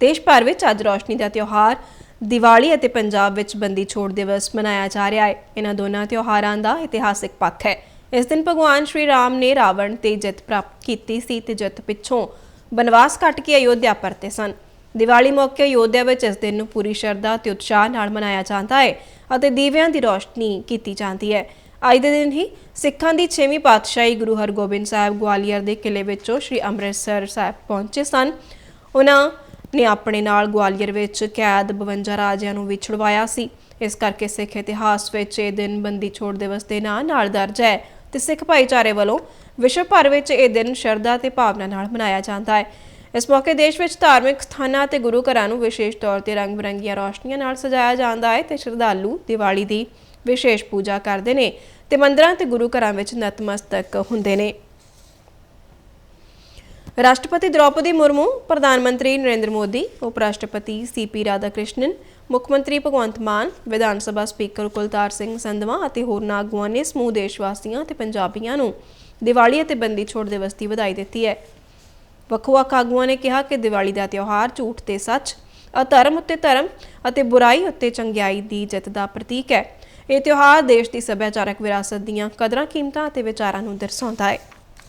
ਦੇਸ਼ ਭਰ ਵਿੱਚ ਅੱਜ ਰੋਸ਼ਨੀ ਦਾ ਤਿਉਹਾਰ ਦੀਵਾਲੀ ਅਤੇ ਪੰਜਾਬ ਵਿੱਚ ਬੰਦੀ ਛੋੜ ਦਿਵਸ ਮਨਾਇਆ ਜਾ ਰਿਹਾ ਹੈ। ਇਹਨਾਂ ਦੋਨਾਂ ਤਿਉਹਾਰਾਂ ਦਾ ਇਤਿਹਾਸਿਕ ਪੱਖ ਹੈ। ਇਸ ਦਿਨ ਭਗਵਾਨ ਸ਼੍ਰੀ ਰਾਮ ਨੇ ਰਾਵਣ ਤੇ ਜਿੱਤ ਪ੍ਰਾਪਤ ਕੀਤੀ ਸੀ ਤੇ ਜਿੱਤ ਪਿੱਛੋਂ ਬਨਵਾਸ ਕੱਟ ਕੇ ਅਯੋਧਿਆ ਪਰਤੇ ਸਨ। ਦੀਵਾਲੀ ਮੌਕੇ ਅਯੋਧਿਆ ਵਿੱਚ ਇਸ ਦਿਨ ਨੂੰ ਪੂਰੀ ਸ਼ਰਧਾ ਤੇ ਉਤਸ਼ਾਹ ਨਾਲ ਮਨਾਇਆ ਜਾਂਦਾ ਹੈ ਅਤੇ ਦੀਵਿਆਂ ਦੀ ਰੋਸ਼ਨੀ ਕੀਤੀ ਜਾਂਦੀ ਹੈ। ਅੱਜ ਦੇ ਦਿਨ ਹੀ ਸਿੱਖਾਂ ਦੀ 6ਵੀਂ ਪਾਤਸ਼ਾਹੀ ਗੁਰੂ ਹਰਗੋਬਿੰਦ ਸਾਹਿਬ ਗਵਾਲੀਅਰ ਦੇ ਕਿਲੇ ਵਿੱਚੋਂ ਸ੍ਰੀ ਅੰਮ੍ਰਿਤਸਰ ਸਾਹਿਬ ਪਹੁੰਚੇ ਸਨ। ਉਹਨਾਂ ਨੇ ਆਪਣੇ ਨਾਲ ਗਵਾਲੀਅਰ ਵਿੱਚ ਕੈਦ 52 ਰਾਜਿਆਂ ਨੂੰ ਵੀ ਛੁਡਵਾਇਆ ਸੀ। ਇਸ ਕਰਕੇ ਸਿੱਖ ਇਤਿਹਾਸ ਵਿੱਚ ਇਹ ਦਿਨ ਬੰਦੀ ਛੋੜ ਦਿਵਸ ਦੇ ਨਾਂ ਨਾਲ ਦਰਜ ਹੈ ਤੇ ਸਿੱਖ ਭਾਈਚਾਰੇ ਵੱਲੋਂ ਵਿਸ਼ਵ ਭਰ ਵਿੱਚ ਇਹ ਦਿਨ ਸ਼ਰਧਾ ਤੇ ਭਾਵਨਾ ਨਾਲ ਮਨਾਇਆ ਜਾਂਦਾ ਹੈ। ਇਸ ਮੌਕੇ ਦੇਸ਼ ਵਿੱਚ ਧਾਰਮਿਕ ਸਥਾਨਾਂ ਤੇ ਗੁਰੂ ਘਰਾਂ ਨੂੰ ਵਿਸ਼ੇਸ਼ ਤੌਰ ਤੇ ਰੰਗ ਬਿਰੰਗੀਆਂ ਰੌਸ਼ਨੀਆਂ ਨਾਲ ਸਜਾਇਆ ਜਾਂਦਾ ਹੈ ਤੇ ਸ਼ਰਧਾਲੂ ਦੀਵਾਲੀ ਦੀ ਵਿਸ਼ੇਸ਼ ਪੂਜਾ ਕਰਦੇ ਨੇ ਤੇ ਮੰਦਰਾਂ ਤੇ ਗੁਰੂ ਘਰਾਂ ਵਿੱਚ ਨਤਮਸਤਕ ਹੁੰਦੇ ਨੇ। ਰਾਸ਼ਟਰਪਤੀ ਦ੍ਰੌਪਦੀ ਮੁਰਮੂ, ਪ੍ਰਧਾਨ ਮੰਤਰੀ ਨਰਿੰਦਰ ਮੋਦੀ ਉਪ ਰਾਸ਼ਟਰਪਤੀ ਸੀਪੀ ਰਾਧਾਕ੍ਰਿਸ਼ਨਨ, ਮੁੱਖ ਮੰਤਰੀ ਭਗਵੰਤ ਮਾਨ, ਵਿਧਾਨ ਸਭਾ ਸਪੀਕਰ ਕੁਲਤਾਰ ਸਿੰਘ ਸੰਧਵਾ ਅਤੇ ਹੋਰਨਾਂ ਆਗੂਆਂ ਨੇ ਸਮੂਹ ਦੇਸ਼ ਵਾਸੀਆਂ ਤੇ ਪੰਜਾਬੀਆਂ ਨੂੰ ਦੀਵਾਲੀ ਅਤੇ ਬੰਦੀ ਛੋੜ ਦਿਵਸ ਦੀ ਵਧਾਈ ਦਿੱਤੀ ਹੈ। ਵੱਖ-ਵੱਖ ਆਗੂਆਂ ਨੇ ਕਿਹਾ ਕਿ ਦੀਵਾਲੀ ਦਾ ਤਿਉਹਾਰ ਝੂਠ ਤੇ ਸੱਚ, ਅਧਰਮ ਉੱਤੇ ਧਰਮ ਅਤੇ ਬੁਰਾਈ ਉੱਤੇ ਚੰਗਿਆਈ ਦੀ ਜਿੱਤ ਦਾ ਪ੍ਰਤੀਕ ਹੈ। ਇਹ ਤਿਉਹਾਰ ਦੇਸ਼ ਦੀ ਸੱਭਿਆਚਾਰਕ ਵਿਰਾਸਤ ਦੀਆਂ ਕਦਰਾਂ ਕੀਮਤਾਂ ਅਤੇ ਵਿਚਾਰਾਂ ਨੂੰ ਦਰਸਾਉਂਦਾ ਹੈ।